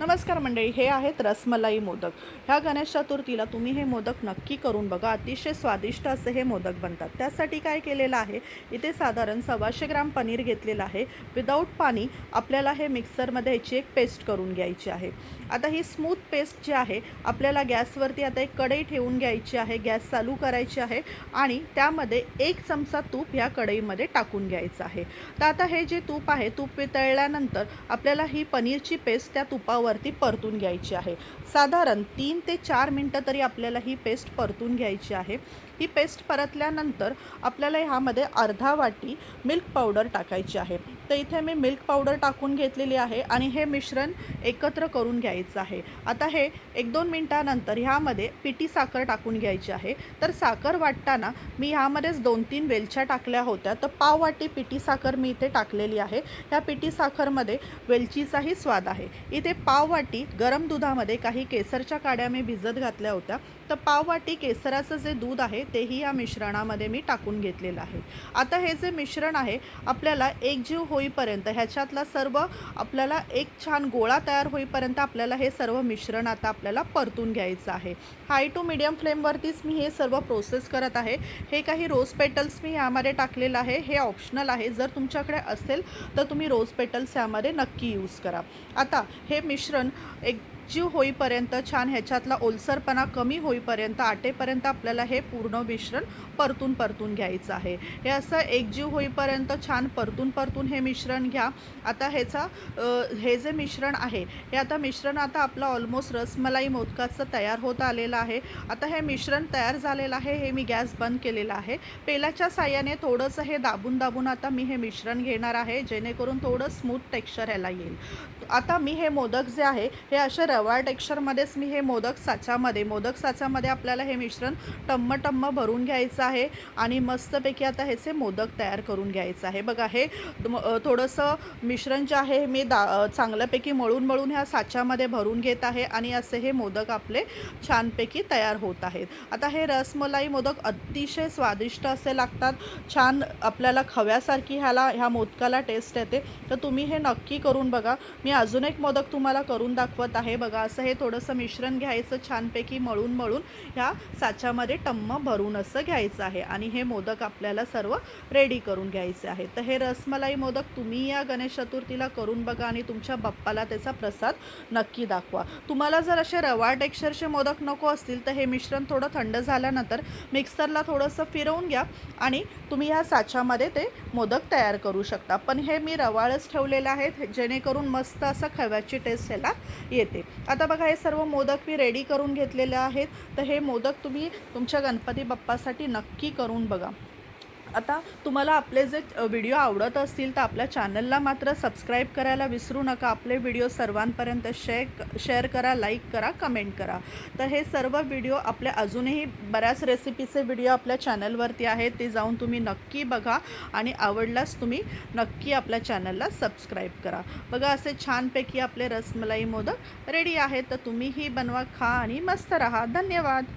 नमस्कार मंडळी हे आहेत रसमलाई मोदक. ह्या गणेश चतुर्थीला तुम्ही हे मोदक नक्की करून बघा. अतिशय स्वादिष्ट असे हे मोदक बनतात. त्यासाठी काय केलेलं आहे इथे साधारण सव्वाशे ग्राम पनीर घेतलेलं आहे. विदाऊट पाणी आपल्याला हे मिक्सरमध्ये याची एक पेस्ट करून घ्यायची आहे. आता ही स्मूथ पेस्ट जी आहे आपल्याला गॅसवरती आता एक कढई ठेवून घ्यायची आहे. गॅस चालू करायची आहे आणि त्यामध्ये एक चमचा तूप ह्या कढईमध्ये टाकून घ्यायचं आहे. तर आता हे जे तूप आहे तूप वितळल्यानंतर आपल्याला ही पनीरची पेस्ट त्या तुपावर तुपावरती परतून घ्यायची आहे. साधारण तीन ते चार मिनटं तरी आपल्याला ही पेस्ट परतून घ्यायची आहे. ही पेस्ट परतल्यानंतर आपल्याला ह्यामध्ये अर्धा वाटी मिल्क पावडर टाकायची आहे. तर इथे मी मिल्क पावडर टाकून घेतलेली आहे आणि हे मिश्रण एकत्र करून घ्यायचं आहे. आता हे एक दोन मिनटानंतर ह्यामध्ये पिटी साखर टाकून घ्यायची आहे. तर साखर वाटताना मी ह्यामध्येच दोन तीन वेलच्या टाकल्या होत्या. तर पाव वाटी पिटी साखर मी इथे टाकलेली आहे. ह्या पिटी साखरमध्ये वेलचीचाही स्वाद आहे. इथे पाव वाटी गरम दुधामध्ये काही केसरच्या काड्या मी भिजत घातल्या होत्या. तर पाव वाटी केसराचं जे दूध आहे तेही या मिश्रणामध्ये मी टाकून घेतलेलं आहे. आता हे जे मिश्रण आहे आपल्याला एकजीव होईपर्यंत ह्याच्यातला सर्व आपल्याला एक छान गोळा तयार होईपर्यंत आपल्याला हे सर्व मिश्रण आता आपल्याला परतून घ्यायचं आहे. हाय टू मिडियम फ्लेमवरतीच मी हे सर्व प्रोसेस करत आहे. हे काही रोज पेटल्स मी यामध्ये टाकलेलं आहे. हे ऑप्शनल आहे. जर तुमच्याकडे असेल तर तुम्ही रोज पेटल्स यामध्ये नक्की यूज करा. आता हे मिश्रण एक जीव होईपर्यंत छान ह्याच्यातला ओलसरपणा कमी होईपर्यंत आटेपर्यंत आपल्याला हे पूर्ण मिश्रण परतून परतून घ्यायचं आहे. हे असं एकजीव होईपर्यंत छान परतून परतून हे मिश्रण घ्या. आता ह्याचा हे जे मिश्रण आहे हे आता मिश्रण आता आपलं ऑलमोस्ट रसमलाई मोदकाचं तयार होत आलेलं आहे. आता हे मिश्रण तयार झालेलं आहे हे मी गॅस बंद केलेलं आहे. पेलाच्या साह्याने थोडंसं हे दाबून दाबून आता मी हे मिश्रण घेणार आहे जेणेकरून थोडं स्मूथ टेक्स्चर ह्याला येईल. आता मी हे मोदक जे आहे हे असे रवा टेक्स्चरमध्येच मी हे मोदक साच्यामध्ये मोदक साच्यामध्ये आपल्याला हे मिश्रण टम्म टम्म भरून घ्यायचं आहे आणि मस्तपैकी आता ह्याचे मोदक तयार करून घ्यायचं आहे. बघा हे थोडंसं मिश्रण जे आहे मी दा चांगल्यापैकी मळून मळून ह्या साच्यामध्ये भरून घेत आहे आणि असे हे मोदक आपले छानपैकी तयार होत आहेत. आता हे रसमलाई मोदक अतिशय स्वादिष्ट असे लागतात. छान आपल्याला खव्यासारखी ह्याला ह्या मोदकाला टेस्ट येते. तर तुम्ही हे नक्की करून बघा. मी अजून एक मोदक तुम्हाला करून दाखवत आहे. बघा बघा असं हे थोडंसं मिश्रण घ्यायचं छानपैकी मळून मळून ह्या साच्यामध्ये टम्म भरून असं घ्यायचं आहे. आणि हे मोदक आपल्याला सर्व रेडी करून घ्यायचे आहे तर हे रसमलाई मोदक तुम्ही या गणेश चतुर्थीला करून बघा आणि तुमच्या बाप्पाला त्याचा प्रसाद नक्की दाखवा. तुम्हाला जर असे रवा टेक्स्चरचे मोदक नको असतील तर हे मिश्रण थोडं थंड झाल्यानंतर मिक्सरला थोडंसं फिरवून घ्या आणि तुम्ही ह्या साच्यामध्ये ते मोदक तयार करू शकता. पण हे मी रवाळच ठेवलेलं आहेत जेणेकरून मस्त असं खव्याची टेस्ट ह्याला येते. आता बघा हे सर्व मोदक मी रेडी करून घेतलेले आहेत. तर हे मोदक तुम्ही तुमच्या गणपती बाप्पासाठी नक्की करून बघा. आता तुम्हाला आपले जे व्हिडिओ आवडत असतील तर आपल्या चॅनलला मात्र सबस्क्राईब करायला विसरू नका. आपले व्हिडिओ सर्वांपर्यंत शेअर शेअर करा लाईक करा कमेंट करा. तर हे सर्व व्हिडिओ आपल्या अजूनही बऱ्याच रेसिपीचे व्हिडिओ आपल्या चॅनलवरती आहेत. ते जाऊन तुम्ही नक्की बघा आणि आवडल्यास तुम्ही नक्की आपल्या चॅनलला सबस्क्राईब करा. बघा असे छानपैकी आपले रसमलाई मोदक रेडी आहेत. तर तुम्हीही बनवा खा आणि मस्त राहा. धन्यवाद!